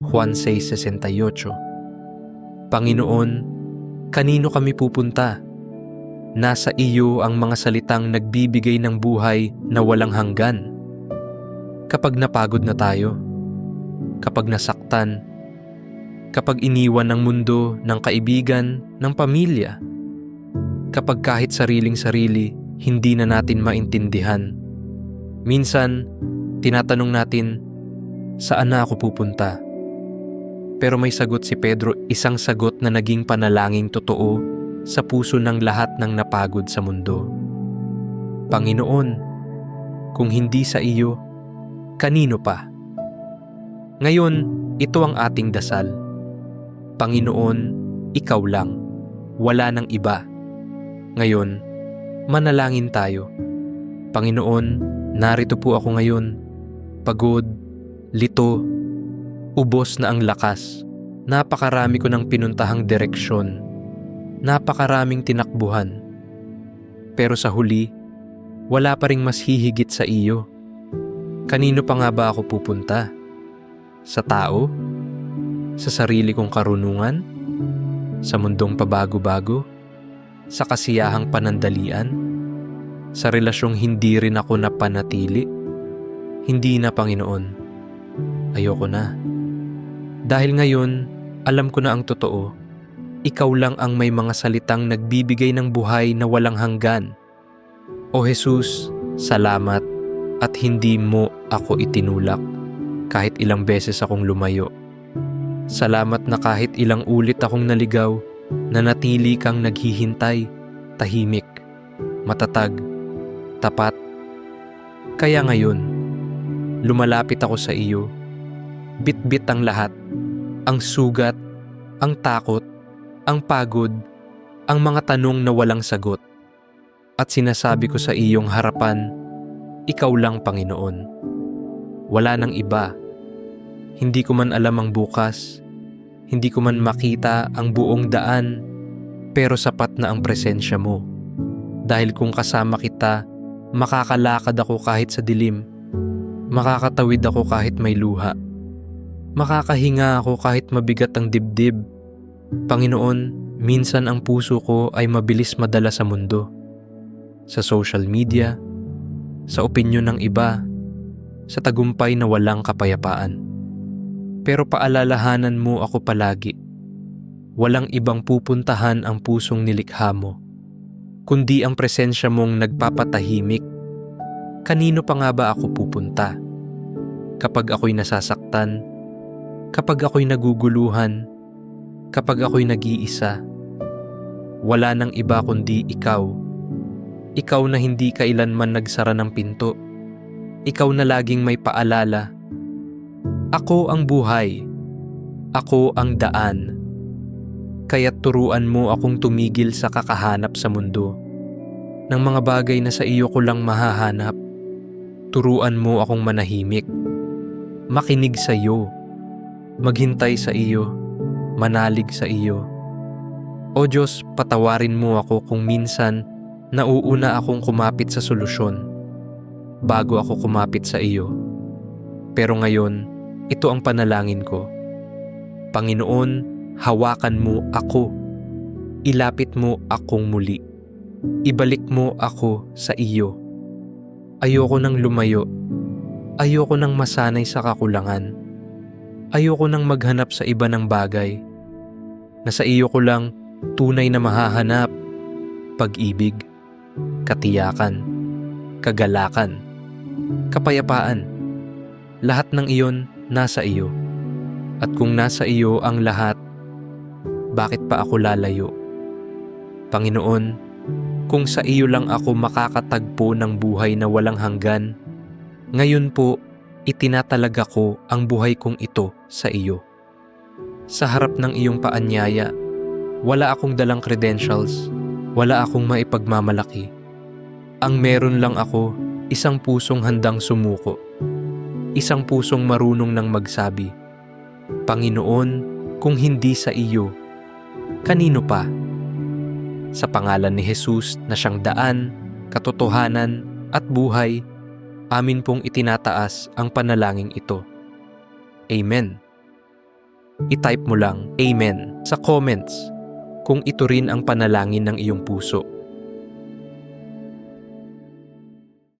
Juan 6.68 Panginoon, kanino kami pupunta? Nasa iyo ang mga salitang nagbibigay ng buhay na walang hanggan. Kapag napagod na tayo, kapag nasaktan, kapag iniwan ng mundo, ng kaibigan, ng pamilya, kapag kahit sariling-sarili hindi na natin maintindihan. Minsan, tinatanong natin, saan na ako pupunta? Pero may sagot si Pedro, isang sagot na naging panalangin totoo sa puso ng lahat ng napagod sa mundo. Panginoon, kung hindi sa iyo, kanino pa? Ngayon, ito ang ating dasal. Panginoon, ikaw lang, wala nang iba. Ngayon, manalangin tayo. Panginoon, narito po ako ngayon. Pagod, lito, ubos na ang lakas. Napakarami ko ng pinuntahang direksyon. Napakaraming tinakbuhan. Pero sa huli, wala pa ring mas hihigit sa iyo. Kanino pa nga ba ako pupunta? Sa tao? Sa sarili kong karunungan? Sa mundong pabago-bago? Sa kasiyahang panandalian? Sa relasyong hindi rin ako napanatili? Hindi na Panginoon. Ayoko na. Dahil ngayon, alam ko na ang totoo. Ikaw lang ang may mga salitang nagbibigay ng buhay na walang hanggan. O Jesus, salamat at hindi mo ako itinulak kahit ilang beses akong lumayo. Salamat na kahit ilang ulit akong naligaw, nanatili kang naghihintay, tahimik, matatag, tapat. Kaya ngayon, lumalapit ako sa iyo, bitbit ang lahat, ang sugat, ang takot, ang pagod, ang mga tanong na walang sagot. At sinasabi ko sa iyong harapan, ikaw lang Panginoon. Wala nang iba. Hindi ko man alam ang bukas, hindi ko man makita ang buong daan, pero sapat na ang presensya mo. Dahil kung kasama kita, makakalakad ako kahit sa dilim. Makakatawid ako kahit may luha. Makakahinga ako kahit mabigat ang dibdib. Panginoon, minsan ang puso ko ay mabilis madala sa mundo. Sa social media, sa opinyon ng iba, sa tagumpay na walang kapayapaan. Pero paalalahanan mo ako palagi. Walang ibang pupuntahan ang pusong nilikha mo, kundi ang presensya mong nagpapatahimik. Kanino pa nga ba ako pupunta? Kapag ako'y nasasaktan, kapag ako'y naguguluhan, kapag ako'y nag-iisa, wala nang iba kundi ikaw. Ikaw na hindi kailanman nagsara ng pinto. Ikaw na laging may paalala. Ako ang buhay. Ako ang daan. Kaya't turuan mo akong tumigil sa kakahanap sa mundo. Ng mga bagay na sa iyo ko lang mahahanap. Turuan mo akong manahimik. Makinig sa iyo. Maghintay sa iyo. Manalig sa iyo. O Diyos, patawarin mo ako kung minsan nauuna akong kumapit sa solusyon bago ako kumapit sa iyo. Pero ngayon, ito ang panalangin ko. Panginoon, hawakan mo ako. Ilapit mo akong muli. Ibalik mo ako sa iyo. Ayoko nang lumayo. Ayoko nang masanay sa kakulangan. Ayoko nang maghanap sa iba ng bagay. Na sa iyo ko lang tunay na mahahanap. Pag-ibig, katiyakan, kagalakan, kapayapaan. Lahat ng iyon nasa iyo. At kung nasa iyo ang lahat, bakit pa ako lalayo? Panginoon, kung sa iyo lang ako makakatagpo ng buhay na walang hanggan, ngayon po itinatalaga ko ang buhay kong ito sa iyo. Sa harap ng iyong paanyaya, wala akong dalang credentials, wala akong maipagmamalaki. Ang meron lang ako, isang pusong handang sumuko. Isang pusong marunong ng magsabi, Panginoon, kung hindi sa iyo, kanino pa? Sa pangalan ni Jesus na siyang daan, katotohanan at buhay, amin pong itinataas ang panalangin ito. Amen. i-type mo lang Amen sa comments kung ito rin ang panalangin ng iyong puso.